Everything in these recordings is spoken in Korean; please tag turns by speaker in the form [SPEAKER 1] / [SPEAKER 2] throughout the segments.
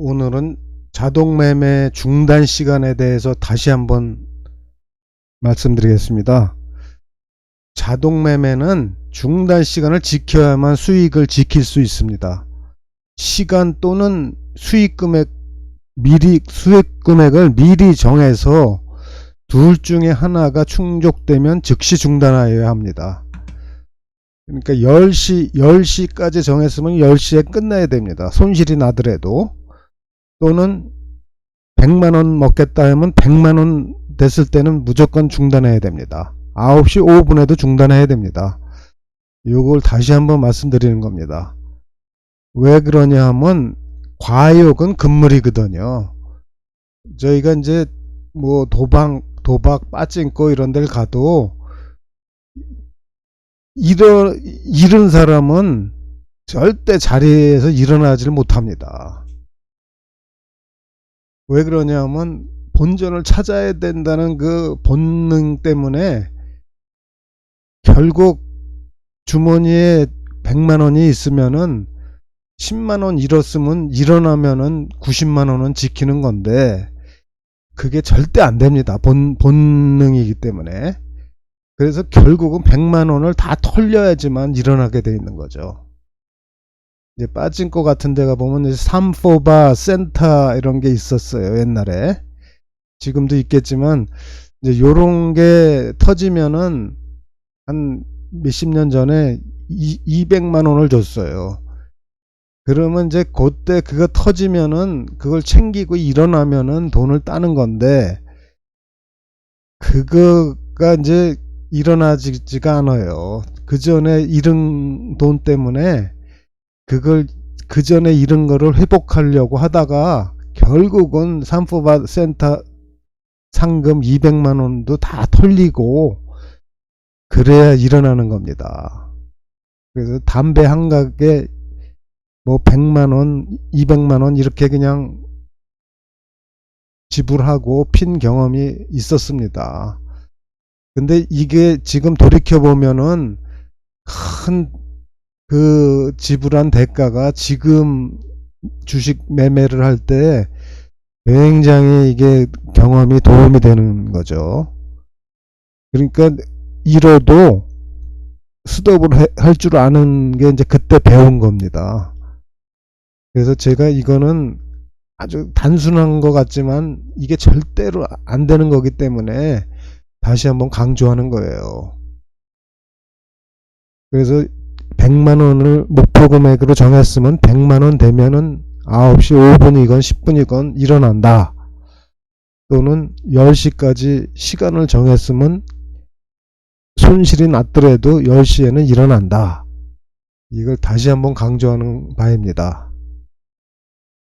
[SPEAKER 1] 오늘은 자동 매매 중단 시간에 대해서 다시 한번 말씀드리겠습니다. 자동 매매는 중단 시간을 지켜야만 수익을 지킬 수 있습니다. 시간 또는 수익 금액 미리 수익 금액을 미리 정해서 둘 중에 하나가 충족되면 즉시 중단하여야 합니다. 그러니까 10시 10시까지 정했으면 10시에 끝내야 됩니다. 손실이 나더라도 또는 100만 원 먹겠다 하면 100만 원 됐을 때는 무조건 중단해야 됩니다. 9시 5분에도 중단해야 됩니다. 이걸 다시 한번 말씀드리는 겁니다. 왜 그러냐 하면 과욕은 금물이거든요. 저희가 이제 뭐 도박, 도박, 빠찡코 이런 데를 가도 이러, 이런 사람은 절대 자리에서 일어나지를 못합니다. 왜 그러냐면 본전을 찾아야 된다는 그 본능 때문에 결국 주머니에 100만 원이 있으면은 10만 원 잃었으면 일어나면은 90만 원은 지키는 건데 그게 절대 안 됩니다. 본 본능이기 때문에. 그래서 결국은 100만 원을 다 털려야지만 일어나게 돼 있는 거죠. 이제 빠진 거 같은 데가 보면 삼포바 센터 이런 게 있었어요 옛날에. 지금도 있겠지만 이제 요런 게 터지면은 한 몇십 년 전에 이, 200만 원을 줬어요. 그러면 이제 그때 그거 터지면은 그걸 챙기고 일어나면은 돈을 따는 건데 그거가 이제 일어나지가 않아요. 그 전에 잃은 돈 때문에 그걸 그 전에 잃은 거를 회복하려고 하다가 결국은 산포바 센터 상금 200만 원도 다 털리고 그래야 일어나는 겁니다. 그래서 담배 한 가게 뭐 100만 원, 200만 원 이렇게 그냥 지불하고 핀 경험이 있었습니다. 근데 이게 지금 돌이켜 보면은 큰 그 지불한 대가가 지금 주식 매매를 할 때 굉장히 이게 경험이 도움이 되는 거죠. 그러니까 잃어도 스톱을 할 줄 아는 게 이제 그때 배운 겁니다. 그래서 제가 이거는 아주 단순한 것 같지만 이게 절대로 안 되는 거기 때문에 다시 한번 강조하는 거예요. 그래서 100만 원을 목표 금액으로 정했으면 100만 원 되면은 9시 5분이건 10분이건 일어난다. 또는 10시까지 시간을 정했으면 손실이 났더라도 10시에는 일어난다. 이걸 다시 한번 강조하는 바입니다.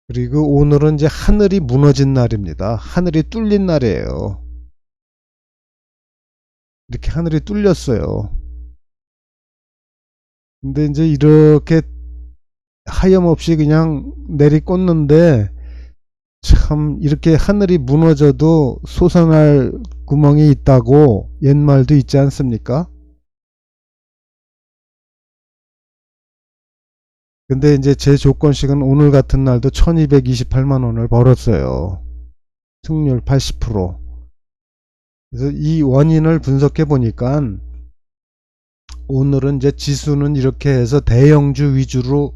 [SPEAKER 1] 그리고 오늘은 이제 하늘이 무너진 날입니다. 하늘이 뚫린 날이에요. 이렇게 하늘이 뚫렸어요. 근데 이제 이렇게 하염없이 그냥 내리꽂는데 참 이렇게 하늘이 무너져도 솟아날 구멍이 있다고 옛말도 있지 않습니까? 근데 이제 제 조건식은 오늘 같은 날도 1228만 원을 벌었어요. 승률 80%. 그래서 이 원인을 분석해 보니까 오늘은 이제 지수는 이렇게 해서 대형주 위주로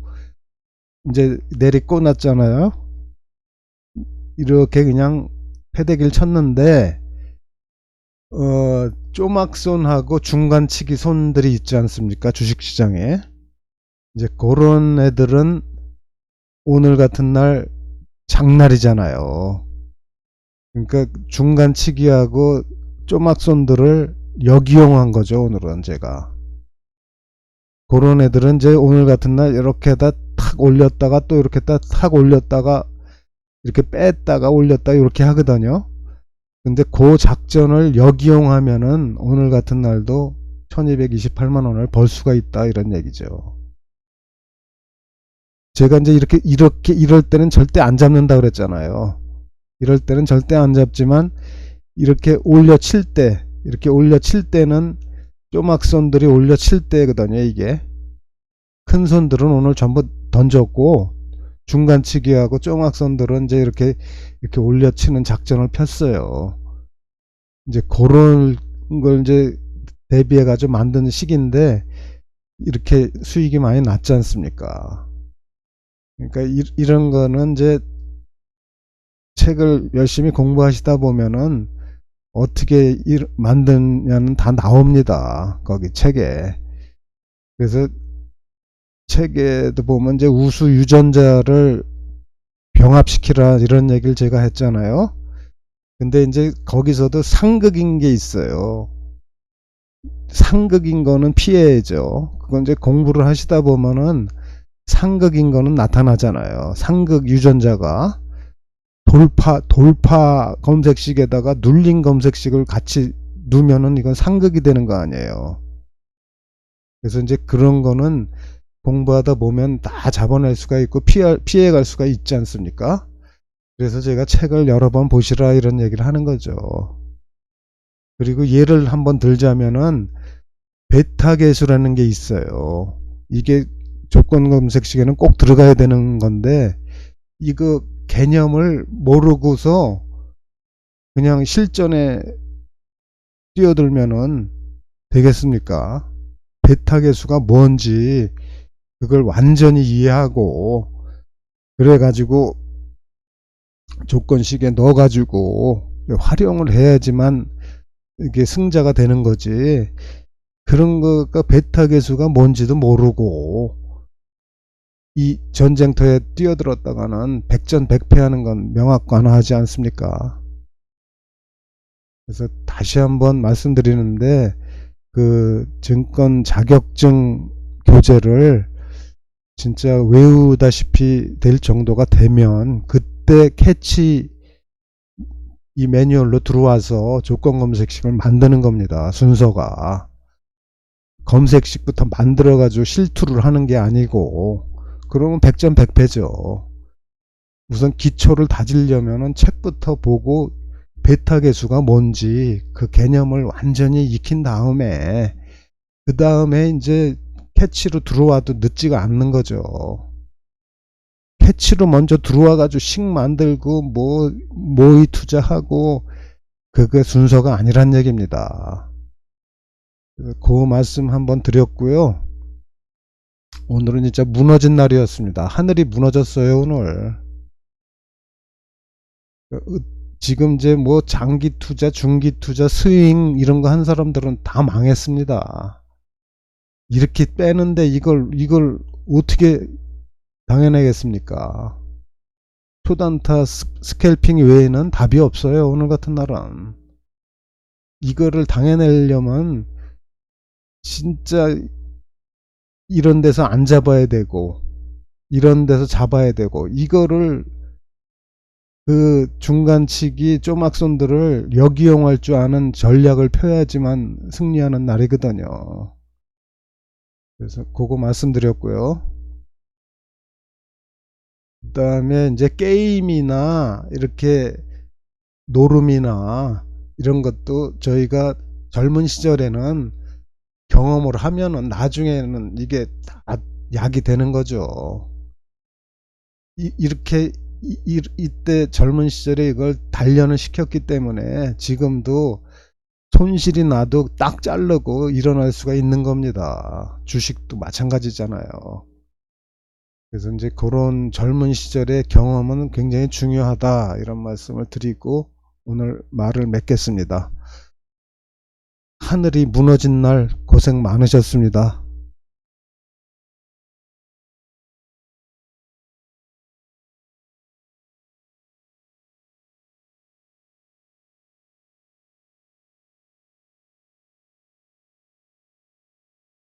[SPEAKER 1] 이제 내리꼬 났잖아요. 이렇게 그냥 패대기를 쳤는데 어, 쪼막손하고 중간치기 손들이 있지 않습니까? 주식시장에. 이제 그런 애들은 오늘 같은 날 장날이잖아요. 그러니까 중간치기하고 쪼막손들을 역이용한 거죠. 오늘은 제가. 그런 애들은 이제 오늘 같은 날 이렇게다 탁 올렸다가 또 이렇게 탁 올렸다가 이렇게 뺐다가 올렸다 이렇게 하거든요. 근데 그 작전을 역이용하면은 오늘 같은 날도 1228만 원을 벌 수가 있다 이런 얘기죠. 제가 이제 이렇게 이렇게 이럴 때는 절대 안 잡는다 그랬잖아요. 이럴 때는 절대 안 잡지만 이렇게 올려 칠 때 이렇게 올려 칠 때는 쪼막손들이 올려 칠 때거든요 이게 큰 손들은 오늘 전부 던졌고 중간치기하고 쫑악선들은 이제 이렇게 이렇게 올려 치는 작전을 폈어요. 이제 그런 걸 이제 대비해 가지고 만든 시기인데 이렇게 수익이 많이 났지 않습니까? 그러니까 이, 런 거는 이제 책을 열심히 공부하시다 보면은 어떻게 일, 만드냐는 다 나옵니다. 거기 책에. 그래서 책에도 보면 이제 우수 유전자를 병합시키라 이런 얘기를 제가 했잖아요. 근데 이제 거기서도 상극인 게 있어요. 상극인 거는 피해야죠. 그건 이제 공부를 하시다 보면은 상극인 거는 나타나잖아요. 상극 유전자가 돌파 돌파 검색식에다가 눌린 검색식을 같이 누면은 이건 상극이 되는 거 아니에요. 그래서 이제 그런 거는 공부하다 보면 다 잡아낼 수가 있고 피해, 피해갈 수가 있지 않습니까? 그래서 제가 책을 여러 번 보시라 이런 얘기를 하는 거죠. 그리고 예를 한번 들자면은 베타 계수라는 게 있어요. 이게 조건 검색식에는 꼭 들어가야 되는 건데 이거 개념을 모르고서 그냥 실전에 뛰어들면은 되겠습니까? 베타 계수가 뭔지 그걸 완전히 이해하고 그래가지고 조건식에 넣어가지고 활용을 해야지만 이게 승자가 되는 거지. 그런 거가 베타 계수가 뭔지도 모르고 이 전쟁터에 뛰어들었다가는 백전백패하는 건 명확관화하지 않습니까? 그래서 다시 한번 말씀드리는데 그 증권 자격증 교재를 진짜 외우다시피 될 정도가 되면 그때 캐치 이 매뉴얼로 들어와서 조건 검색식을 만드는 겁니다. 순서가. 검색식부터 만들어 가지고 실투를 하는 게 아니고 그러면 백전백패죠. 우선 기초를 다지려면은 책부터 보고 베타 계수가 뭔지 그 개념을 완전히 익힌 다음에 그 다음에 이제 캐치로 들어와도 늦지가 않는 거죠. 캐치로 먼저 들어와 가지고 식 만들고 뭐 모의 투자하고 그게 순서가 아니란 얘기입니다. 그 말씀 한번 드렸고요. 오늘은 진짜 무너진 날이었습니다. 하늘이 무너졌어요, 오늘. 지금 이제 뭐 장기 투자, 중기 투자, 스윙 이런 거 한 사람들은 다 망했습니다. 이렇게 빼는데 이걸 이걸 어떻게 당해내겠습니까? 초단타 스캘핑 외에는 답이 없어요. 오늘 같은 날은. 이거를 당해내려면 진짜 이런 데서 안 잡아야 되고 이런 데서 잡아야 되고 이거를 그 중간치기 쪼막손들을 역이용할 줄 아는 전략을 펴야지만 승리하는 날이거든요. 그래서 그거 말씀드렸고요. 그 다음에 이제 게임이나 이렇게 노름이나 이런 것도 저희가 젊은 시절에는 경험을 하면은 나중에는 이게 다 약이 되는 거죠. 이, 이렇게 이, 이때 젊은 시절에 이걸 단련을 시켰기 때문에 지금도 손실이 나도 딱 자르고 일어날 수가 있는 겁니다. 주식도 마찬가지잖아요. 그래서 이제 그런 젊은 시절의 경험은 굉장히 중요하다 이런 말씀을 드리고 오늘 말을 맺겠습니다. 하늘이 무너진 날 고생 많으셨습니다.